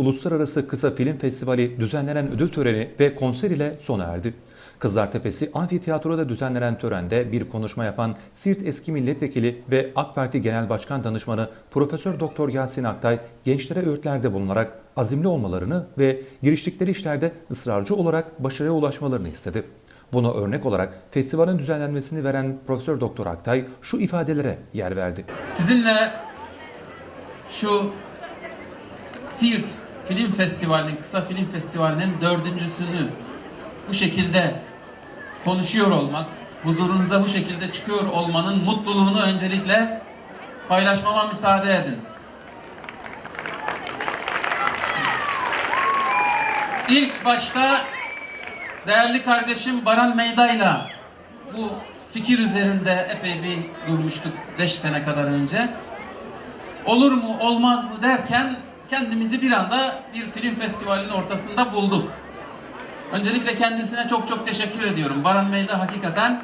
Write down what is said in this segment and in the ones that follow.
Uluslararası Kısa Film Festivali düzenlenen ödül töreni ve konser ile sona erdi. Kızlartepe'si Amfiteyatro'da düzenlenen törende bir konuşma yapan Siirt eski milletvekili ve AK Parti Genel Başkan Danışmanı Profesör Doktor Yasin Aktay gençlere öğütlerde bulunarak azimli olmalarını ve giriştikleri işlerde ısrarcı olarak başarıya ulaşmalarını istedi. Buna örnek olarak festivalin düzenlenmesini veren Profesör Doktor Aktay şu ifadelere yer verdi. Sizinle şu Siirt Film Festivali'nin, kısa film festivalinin dördüncüsünü bu şekilde konuşuyor olmak, huzurunuza bu şekilde çıkıyor olmanın mutluluğunu öncelikle paylaşmama müsaade edin. İlk başta değerli kardeşim Baran Meyda'yla bu fikir üzerinde epey bir durmuştuk 5 sene kadar önce. Olur mu olmaz mı derken kendimizi bir anda bir film festivalinin ortasında bulduk. Öncelikle kendisine çok çok teşekkür ediyorum. Baran Meyda hakikaten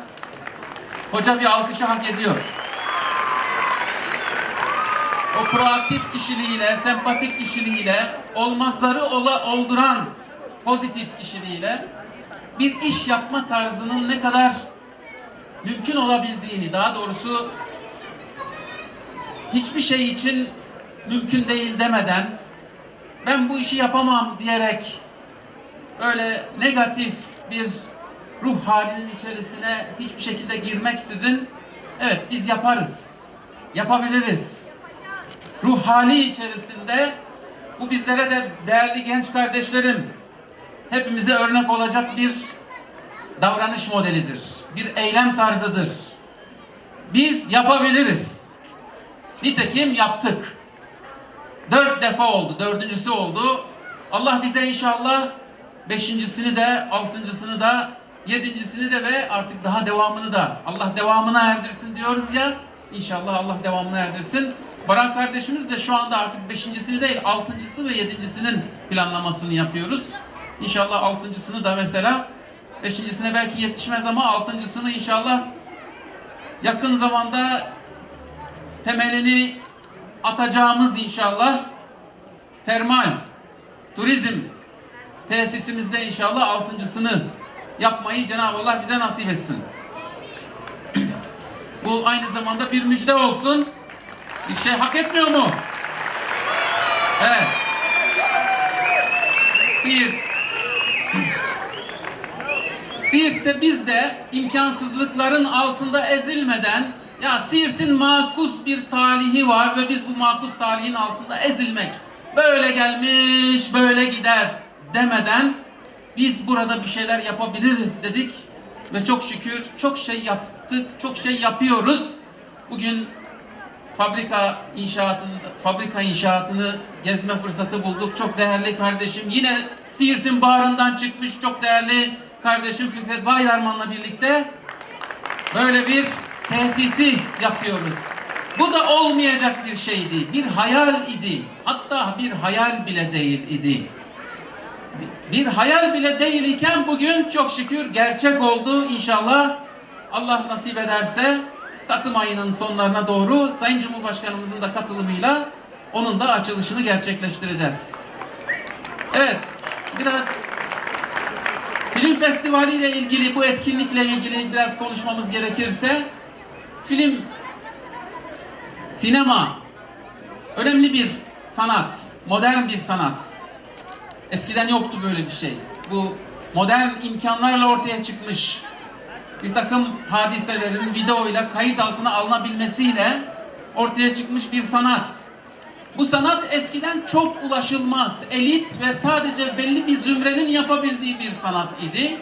koca bir alkışı hak ediyor. O proaktif kişiliğiyle, sempatik kişiliğiyle, olmazları ola, olduran pozitif kişiliğiyle bir iş yapma tarzının ne kadar mümkün olabildiğini, daha doğrusu hiçbir şey için mümkün değil demeden ben bu işi yapamam diyerek öyle negatif bir ruh halinin içerisine hiçbir şekilde girmeksizin evet biz yaparız, yapabiliriz. Ruh hali içerisinde bu bizlere de değerli genç kardeşlerim hepimize örnek olacak bir davranış modelidir. Bir eylem tarzıdır. Biz yapabiliriz. Nitekim yaptık. Dört defa oldu. Dördüncüsü oldu. Allah bize inşallah beşincisini de, altıncısını da, yedincisini de ve artık daha devamını da Allah devamını erdirsin diyoruz ya. İnşallah Allah devamını erdirsin. Baran kardeşimiz de şu anda artık beşincisini değil, altıncısı ve yedincisinin planlamasını yapıyoruz. İnşallah altıncısını da mesela beşincisine belki yetişmez ama altıncısını inşallah yakın zamanda temelini atacağımız inşallah termal turizm tesisimizde inşallah altıncısını yapmayı Cenab-ı Allah bize nasip etsin. Bu aynı zamanda bir müjde olsun. Bir şey hak etmiyor mu? Evet. Siirt. Siirt'te biz de imkansızlıkların altında ezilmeden ya Siirt'in makus bir talihi var ve biz bu makus talihin altında ezilmek böyle gelmiş böyle gider demeden biz burada bir şeyler yapabiliriz dedik ve çok şükür çok şey yaptık, çok şey yapıyoruz. Bugün fabrika inşaatında fabrika inşaatını gezme fırsatı bulduk. Çok değerli kardeşim yine Siirt'in bağrından çıkmış çok değerli kardeşim Fikret Baydarman'la birlikte böyle bir tesisi yapıyoruz. Bu da olmayacak bir şeydi. Bir hayal idi. Hatta bir hayal bile değil idi. Bir hayal bile değil iken bugün çok şükür gerçek oldu inşallah. Allah nasip ederse Kasım ayının sonlarına doğru Sayın Cumhurbaşkanımızın da katılımıyla onun da açılışını gerçekleştireceğiz. Evet, biraz film festivali ile ilgili, bu etkinlikle ilgili biraz konuşmamız gerekirse, film, sinema önemli bir sanat, modern bir sanat. Eskiden yoktu böyle bir şey. Bu modern imkanlarla ortaya çıkmış bir takım hadiselerin videoyla kayıt altına alınabilmesiyle ortaya çıkmış bir sanat. Bu sanat eskiden çok ulaşılmaz, elit ve sadece belli bir zümrenin yapabildiği bir sanat idi.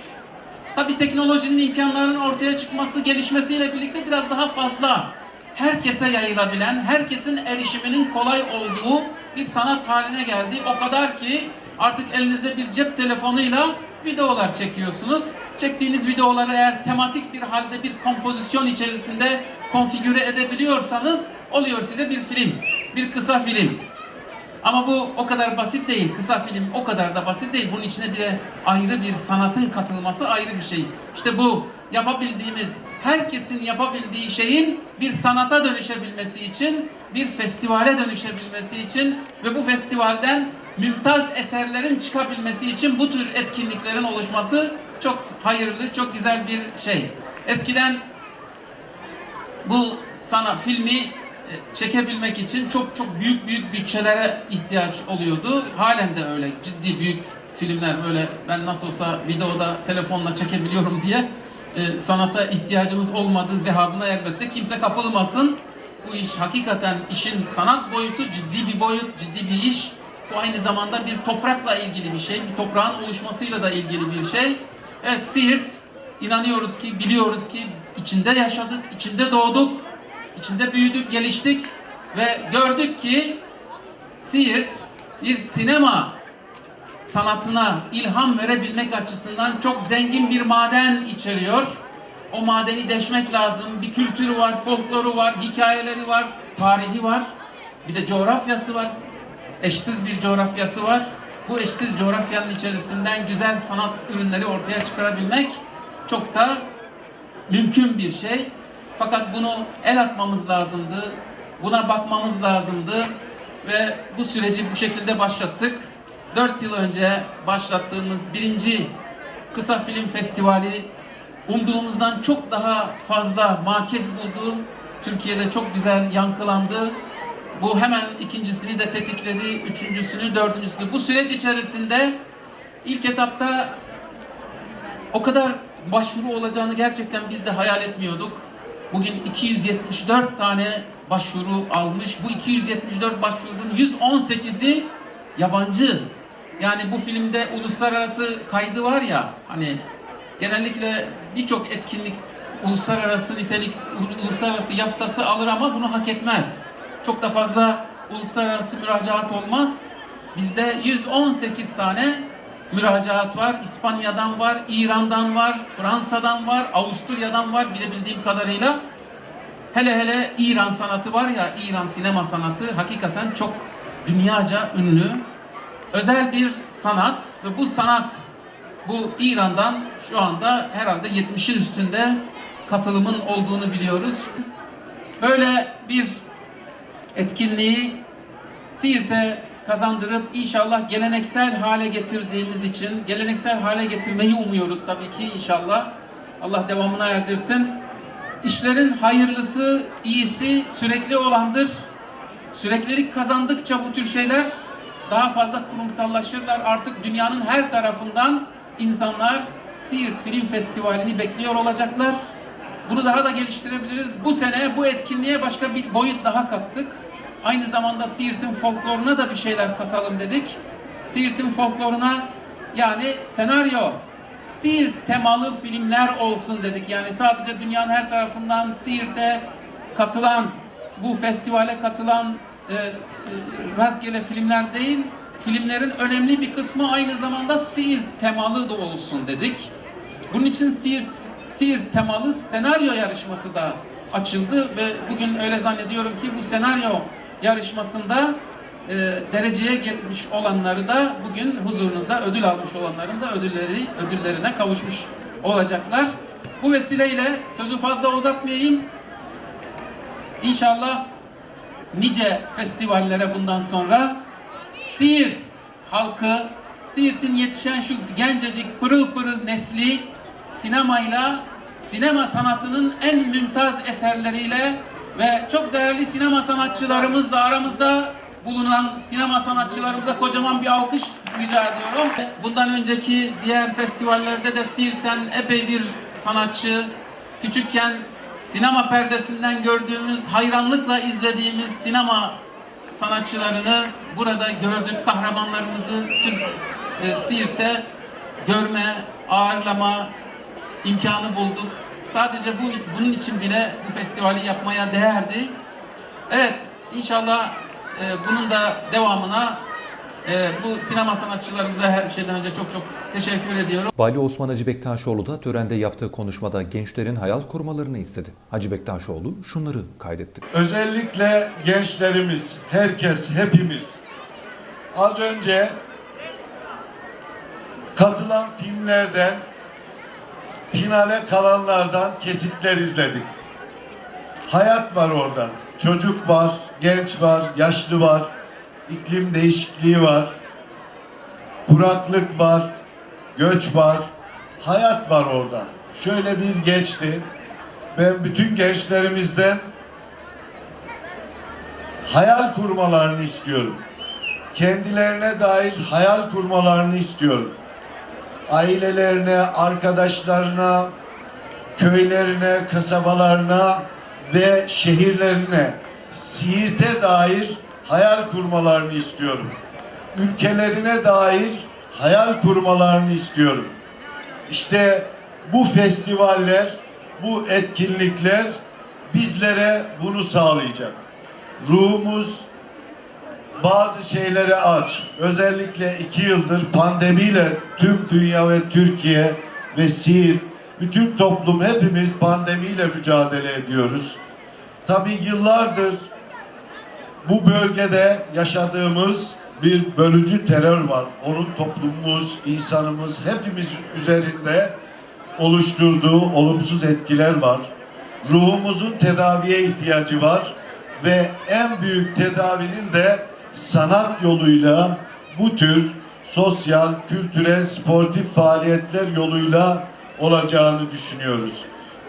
Tabi teknolojinin imkanlarının ortaya çıkması, gelişmesiyle birlikte biraz daha fazla herkese yayılabilen, herkesin erişiminin kolay olduğu bir sanat haline geldi. O kadar ki artık elinizde bir cep telefonuyla videolar çekiyorsunuz. Çektiğiniz videoları eğer tematik bir halde bir kompozisyon içerisinde konfigüre edebiliyorsanız oluyor size bir film, bir kısa film. Ama bu o kadar basit değil. Kısa film o kadar da basit değil. Bunun içine bir de ayrı bir sanatın katılması ayrı bir şey. İşte bu yapabildiğimiz, herkesin yapabildiği şeyin bir sanata dönüşebilmesi için, bir festivale dönüşebilmesi için ve bu festivalden mümtaz eserlerin çıkabilmesi için bu tür etkinliklerin oluşması çok hayırlı, çok güzel bir şey. Eskiden bu sana filmi çekebilmek için çok çok büyük büyük bütçelere ihtiyaç oluyordu. Halen de öyle ciddi büyük filmler böyle ben nasıl olsa videoda telefonla çekebiliyorum diye e, sanata ihtiyacımız olmadığı zehabına elbette kimse kapılmasın. Bu iş hakikaten işin sanat boyutu ciddi bir boyut, ciddi bir iş. Bu aynı zamanda bir toprakla ilgili bir şey, bir toprağın oluşmasıyla da ilgili bir şey. Evet Siirt inanıyoruz ki, biliyoruz ki içinde yaşadık, içinde doğduk, içinde büyüdük, geliştik ve gördük ki Siirt bir sinema sanatına ilham verebilmek açısından çok zengin bir maden içeriyor. O madeni deşmek lazım. Bir kültürü var, folkloru var, hikayeleri var, tarihi var. Bir de coğrafyası var. Eşsiz bir coğrafyası var. Bu eşsiz coğrafyanın içerisinden güzel sanat ürünleri ortaya çıkarabilmek çok da mümkün bir şey. Fakat bunu el atmamız lazımdı. Buna bakmamız lazımdı. Ve bu süreci bu şekilde başlattık. 4 yıl önce başlattığımız birinci kısa film festivali umduğumuzdan çok daha fazla makez buldu. Türkiye'de çok güzel yankılandı. Bu hemen ikincisini de tetikledi, üçüncüsünü, dördüncüsünü. Bu süreç içerisinde ilk etapta o kadar başvuru olacağını gerçekten biz de hayal etmiyorduk. Bugün 274 tane başvuru almış. Bu 274 başvurunun 118'i yabancı. Yani bu filmde uluslararası kaydı var ya hani genellikle birçok etkinlik uluslararası nitelik uluslararası yaftası alır ama bunu hak etmez. Çok da fazla uluslararası müracaat olmaz. Bizde 118 tane müracaat var. İspanya'dan var, İran'dan var, Fransa'dan var, Avusturya'dan var bilebildiğim kadarıyla. Hele hele İran sanatı var ya, İran sinema sanatı hakikaten çok dünyaca ünlü. Özel bir sanat ve bu sanat bu İran'dan şu anda herhalde 70'in üstünde katılımın olduğunu biliyoruz. Böyle bir etkinliği Siirt'e kazandırıp inşallah geleneksel hale getirdiğimiz için geleneksel hale getirmeyi umuyoruz tabii ki inşallah. Allah devamına erdirsin. İşlerin hayırlısı, iyisi sürekli olandır. Süreklilik kazandıkça bu tür şeyler daha fazla kurumsallaşırlar. Artık dünyanın her tarafından insanlar Siirt Film Festivali'ni bekliyor olacaklar. Bunu daha da geliştirebiliriz. Bu sene bu etkinliğe başka bir boyut daha kattık. Aynı zamanda Siirt'in folkloruna da bir şeyler katalım dedik. Siirt'in folkloruna yani senaryo, Siirt temalı filmler olsun dedik. Yani sadece dünyanın her tarafından Siirt'e katılan, bu festivale katılan e, e, rastgele filmler değil, filmlerin önemli bir kısmı aynı zamanda Siirt temalı da olsun dedik. Bunun için Siirt, Siirt temalı senaryo yarışması da açıldı ve bugün öyle zannediyorum ki bu senaryo yarışmasında e, dereceye gelmiş olanları da bugün huzurunuzda ödül almış olanların da ödülleri ödüllerine kavuşmuş olacaklar. Bu vesileyle sözü fazla uzatmayayım. İnşallah nice festivallere bundan sonra Siirt halkı, Siirt'in yetişen şu gencecik pırıl pırıl nesli sinemayla, sinema sanatının en mümtaz eserleriyle ve çok değerli sinema sanatçılarımızla aramızda bulunan sinema sanatçılarımıza kocaman bir alkış rica ediyorum. Bundan önceki diğer festivallerde de Siirt'ten epey bir sanatçı, küçükken sinema perdesinden gördüğümüz, hayranlıkla izlediğimiz sinema sanatçılarını burada gördük. Kahramanlarımızı Türk e, Siirt'te görme, ağırlama imkanı bulduk. Sadece bu bunun için bile bu festivali yapmaya değerdi. Evet, inşallah e, bunun da devamına e, bu sinema sanatçılarımıza her şeyden önce çok çok teşekkür ediyorum. Vali Osman Hacı Bektaşoğlu da törende yaptığı konuşmada gençlerin hayal kurmalarını istedi. Hacı Bektaşoğlu şunları kaydetti. Özellikle gençlerimiz, herkes, hepimiz Az önce katılan filmlerden finale kalanlardan kesitler izledik. Hayat var orada. Çocuk var, genç var, yaşlı var. iklim değişikliği var. Kuraklık var, göç var. Hayat var orada. Şöyle bir geçti. Ben bütün gençlerimizden hayal kurmalarını istiyorum. Kendilerine dair hayal kurmalarını istiyorum. Ailelerine, arkadaşlarına, köylerine, kasabalarına ve şehirlerine, Siirt'e dair hayal kurmalarını istiyorum. Ülkelerine dair hayal kurmalarını istiyorum. İşte bu festivaller, bu etkinlikler bizlere bunu sağlayacak. Ruhumuz bazı şeylere aç. Özellikle iki yıldır pandemiyle tüm dünya ve Türkiye ve Siirt, bütün toplum hepimiz pandemiyle mücadele ediyoruz. Tabii yıllardır bu bölgede yaşadığımız bir bölücü terör var. Onun toplumumuz, insanımız hepimiz üzerinde oluşturduğu olumsuz etkiler var. Ruhumuzun tedaviye ihtiyacı var ve en büyük tedavinin de sanat yoluyla bu tür sosyal, kültürel, sportif faaliyetler yoluyla olacağını düşünüyoruz.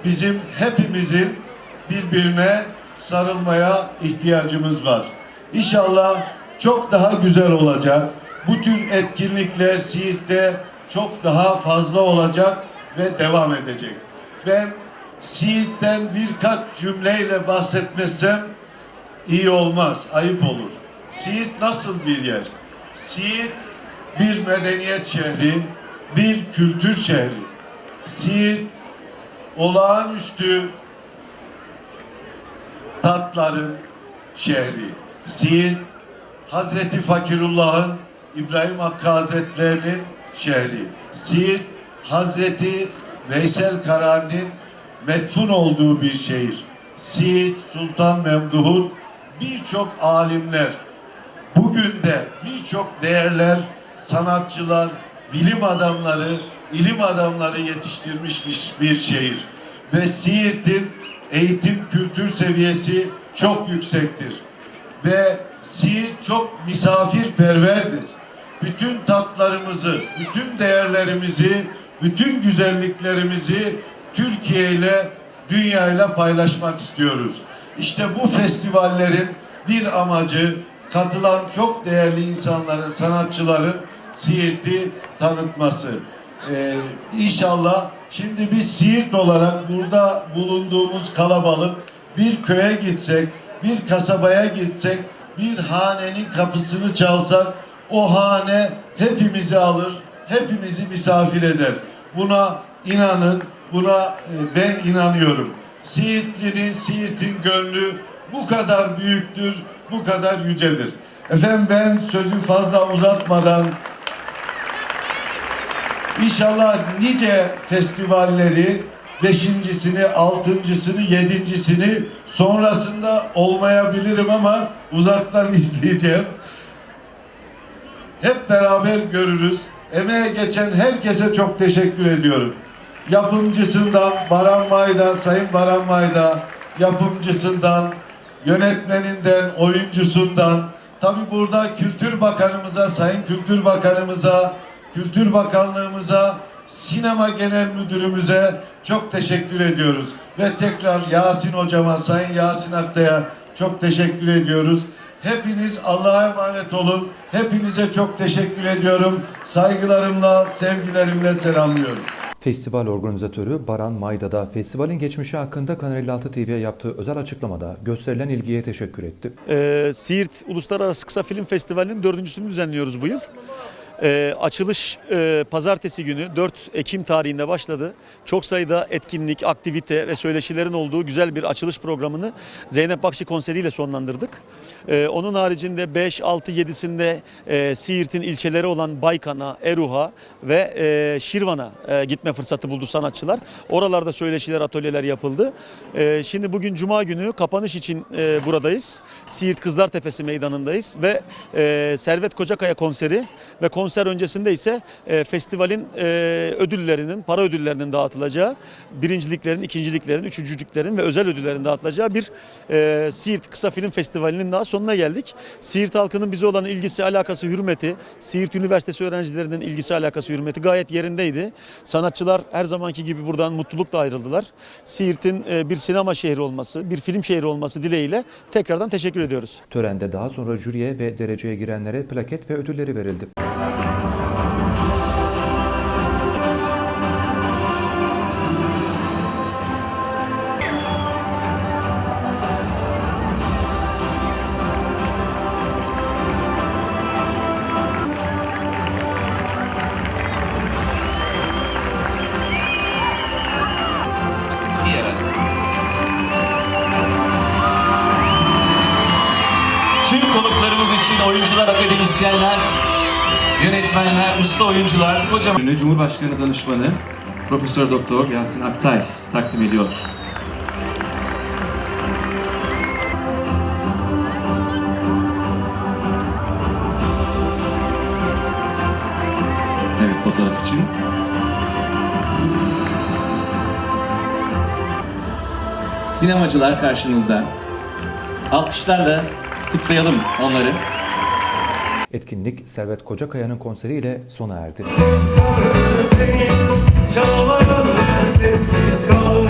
Bizim hepimizin birbirine sarılmaya ihtiyacımız var. İnşallah çok daha güzel olacak. Bu tür etkinlikler Siirt'te çok daha fazla olacak ve devam edecek. Ben Siirt'ten birkaç cümleyle bahsetmesem iyi olmaz, ayıp olur. Siirt nasıl bir yer? Siirt bir medeniyet şehri, bir kültür şehri. Siirt olağanüstü tatların şehri. Siirt Hazreti Fakirullah'ın İbrahim Hakkı Hazretlerinin şehri. Siirt Hazreti Veysel Karani'nin metfun olduğu bir şehir. Siirt Sultan Memduh'un birçok alimler, bugün de birçok değerler, sanatçılar, bilim adamları, ilim adamları yetiştirmiş bir- bir şehir. Ve Siirt'in eğitim kültür seviyesi çok yüksektir. Ve Siirt çok misafirperverdir. Bütün tatlarımızı, bütün değerlerimizi, bütün güzelliklerimizi Türkiye ile dünya ile paylaşmak istiyoruz. İşte bu festivallerin bir amacı katılan çok değerli insanların, sanatçıların Siirt'i tanıtması. Ee, inşallah şimdi biz Siirt olarak burada bulunduğumuz kalabalık bir köye gitsek, bir kasabaya gitsek, bir hanenin kapısını çalsak o hane hepimizi alır, hepimizi misafir eder. Buna inanın, buna e, ben inanıyorum. Siirtli'nin, Siirt'in gönlü bu kadar büyüktür, bu kadar yücedir. Efendim ben sözü fazla uzatmadan İnşallah nice festivalleri beşincisini, altıncısını, yedincisini sonrasında olmayabilirim ama uzaktan izleyeceğim. Hep beraber görürüz. Emeğe geçen herkese çok teşekkür ediyorum. Yapımcısından Baran Mayda, Sayın Baran Mayda, yapımcısından, yönetmeninden, oyuncusundan, tabi burada Kültür Bakanımıza, Sayın Kültür Bakanımıza, Kültür Bakanlığımıza, Sinema Genel Müdürümüze çok teşekkür ediyoruz. Ve tekrar Yasin Hocama, Sayın Yasin Aktay'a çok teşekkür ediyoruz. Hepiniz Allah'a emanet olun. Hepinize çok teşekkür ediyorum. Saygılarımla, sevgilerimle selamlıyorum. Festival organizatörü Baran Mayda da festivalin geçmişi hakkında Kanal 56 TV'ye yaptığı özel açıklamada gösterilen ilgiye teşekkür etti. Ee, Siirt Uluslararası Kısa Film Festivali'nin dördüncüsünü düzenliyoruz bu yıl. Ee, açılış e, pazartesi günü 4 Ekim tarihinde başladı. Çok sayıda etkinlik, aktivite ve söyleşilerin olduğu güzel bir açılış programını Zeynep Bakşı konseriyle sonlandırdık. Ee, onun haricinde 5, 6, 7'sinde e, Siirt'in ilçeleri olan Baykan'a, Eruh'a ve e, Şirvan'a e, gitme fırsatı buldu sanatçılar. Oralarda söyleşiler, atölyeler yapıldı. E, şimdi bugün Cuma günü kapanış için e, buradayız. Siirt Kızlar Tepesi meydanındayız ve e, Servet Kocakaya konseri ve konser öncesinde ise e, festivalin e, ödüllerinin, para ödüllerinin dağıtılacağı, birinciliklerin, ikinciliklerin, üçüncülüklerin ve özel ödüllerin dağıtılacağı bir e, Siirt Kısa Film Festivali'nin daha sonuna geldik. Siirt halkının bize olan ilgisi, alakası, hürmeti, Siirt Üniversitesi öğrencilerinin ilgisi, alakası, hürmeti gayet yerindeydi. Sanatçılar her zamanki gibi buradan mutlulukla ayrıldılar. Siirt'in e, bir sinema şehri olması, bir film şehri olması dileğiyle tekrardan teşekkür ediyoruz. Törende daha sonra jüriye ve dereceye girenlere plaket ve ödülleri verildi. Tüm konuklarımız için oyuncular, akademisyenler, yönetmenler, usta oyuncular, kocaman Cumhurbaşkanı Danışmanı Profesör Doktor Yasin Aktay takdim ediyor. Evet fotoğraf için. Sinemacılar karşınızda. Alkışlarla kutlayalım onları. Etkinlik Servet Kocakaya'nın konseriyle sona erdi. Seni sessiz kal